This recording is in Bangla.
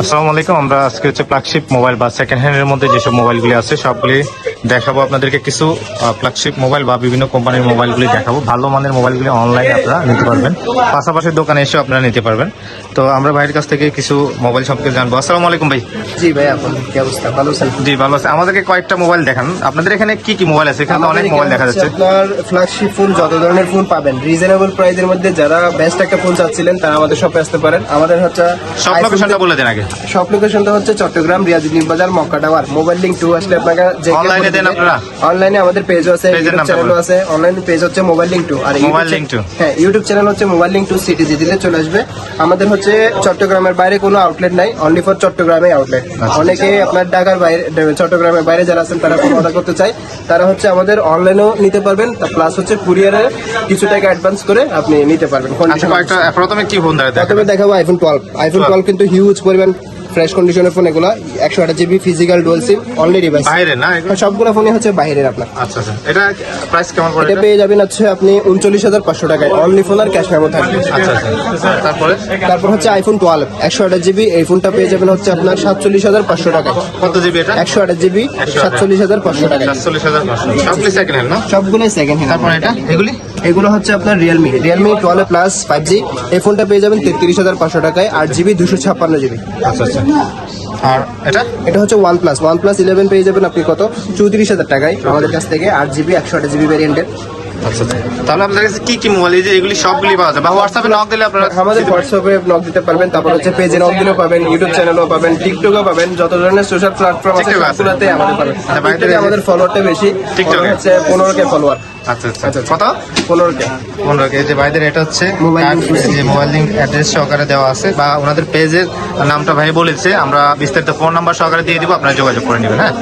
আসসালামু আলাইকুম। আমরা আজকে হচ্ছে ফ্ল্যাগশিপ মোবাইল বা সেকেন্ড হ্যান্ডের মধ্যে যেসব মোবাইলগুলি আছে, সবগুলি দেখাবো আপনাদেরকে কিছু ফ্ল্যাগশিপ মোবাইল বা বিভিন্ন কোম্পানির মোবাইলগুলি দেখাবো। ভালো মানের মোবাইলগুলি অনলাইনে আপনারা নিতে পারবেন। পাশাপাশি দোকানে এসে আপনারা নিতে পারবেন। তো আমরা ভাইয়ের কাছ থেকে কিছু মোবাইল সম্পর্কে জানব। আসসালামু আলাইকুম ভাই। জি ভাই আপন কি অবস্থা? ভালো আছেন? জি ভালো আছে। আমাদেরকে কয়েকটা মোবাইল দেখান। আপনাদের এখানে কি কি মোবাইল আছে? এখানে অনেক মোবাইল দেখা যাচ্ছে। আপনার ফ্ল্যাগশিপ ফোন যত ধরনের ফোন পাবেন রিজনেবল প্রাইসের মধ্যে যারা বেস্ট একটা ফোন চাচ্ছিলেন তারা আমাদের শপে আসতে পারেন। আমাদের হচ্ছে সব লোকেশনটা বলে দেন আগে। সব লোকেশনটা হচ্ছে Chattogram Riazuddin Bazar Mecca Tower mobile link to আসলে আপনাকে যে দেন আপনারা? অনলাইনে আমাদের পেজও আছে ইউটিউব চ্যানেলও আছে অনলাইন পেজ হচ্ছে মোবাইল লিঙ্ক টু আর YouTube Link to। হ্যাঁ ইউটিউব চ্যানেল হচ্ছে মোবাইল লিঙ্ক টু সিটিজি দিলে চলে আসবে। আমাদের হচ্ছে চট্টগ্রামের বাইরে কোনো আউটলেট নাই অনলি ফর চট্টগ্রামে আউটলেট আচ্ছা। অনেকে আপনার ঢাকার বাইরে চট্টগ্রামের বাইরে যারা আছেন তারা কোনো অর্ডার করতে চায় তারা হচ্ছে আমাদের অনলাইনেও নিতে পারবেন প্লাস হচ্ছে কুরিয়ারে কিছু টাকা অ্যাডভান্স করে আপনি নিতে পারবেন। আচ্ছা প্রথমে কি ফোন প্রথমে দেখাবো আইফোন টুয়েলভ আইফোন 12 টুয়েলভ কিন্তু হিউজ পরিমাণ ফ্রেশ কন্ডিশনের ফোন এগুলো একশো আঠাশ GB physical dual SIM only device বাইরে না সবগুলো ফোনই হচ্ছে বাইরের আপনার। আচ্ছা আচ্ছা। এটা প্রাইস কেমন পড়ে এটা এটা? পেয়ে যাবেন হচ্ছে আপনি উনচল্লিশ হাজার পাঁচশো টাকায়। অনলি ফোন আর ক্যাশ মেমো থাকবে। আচ্ছা আচ্ছা। তারপরে? তারপর হচ্ছে আইফোন টুয়েলভ একশো আঠাশ জিবি এই ফোনটা পেয়ে যাবেন হচ্ছে আপনার সাতচল্লিশ হাজার পাঁচশো টাকায়। কত জিবি এটা? একশো আঠাশ জিবি সাতচল্লিশ হাজার পাঁচশো টাকা সাতচল্লিশ হাজার পাঁচশো। সবগুলি সেকেন্ড হ্যান্ড না? সবগুলোই সেকেন্ড হ্যান্ড তারপরে এটা? এগুলি? এগুলো হচ্ছে আপনার Realme Realme twelve plus five G এই ফোনটা পেয়ে যাবেন তেত্রিশ হাজার পাঁচশো টাকায় আট জিবি দুশো ছাপ্পান্ন জিবি আচ্ছা আচ্ছা। আর এটা? এটা হচ্ছে OnePlus OnePlus eleven পেয়ে যাবেন আপনি কত? চৌত্রিশ হাজার টাকায় আমাদের কাছ থেকে আট জিবি একশো আট জিবি ভ্যারিয়েন্টের আচ্ছা আচ্ছা। তাহলে আপনাদের কাছে কি কি মোবাইল? যে এগুলি সবগুলি পাওয়া যায় বা হোয়াটসঅ্যাপে নক দিলে আপনারা আমাদের হোয়াটসঅ্যাপে নক দিতে পারবেন তারপর হচ্ছে পেজে নক দিলেও পাবেন ইউটিউব চ্যানেলও পাবেন টিকটকও পাবেন যত ধরনের সোশ্যাল প্ল্যাটফর্ম আছে সবগুলোতে আমাদের পাবেন। আচ্ছা, আমাদের ফলোয়ারটা বেশি হচ্ছে পনেরো কে ফলোয়ার আচ্ছা। আচ্ছা কত? পনেরো কে পনেরো এই যে ভাইদের এটা হচ্ছে যে মোবাইল লিঙ্ক অ্যাড্রেস সহকারে দেওয়া আছে। বা ওনাদের পেজের নামটা ভাই বলেছে আমরা বিস্তারিত ফোন নাম্বার সহকারে দিয়ে দিব আপনারা যোগাযোগ করে নেবেন হ্যাঁ?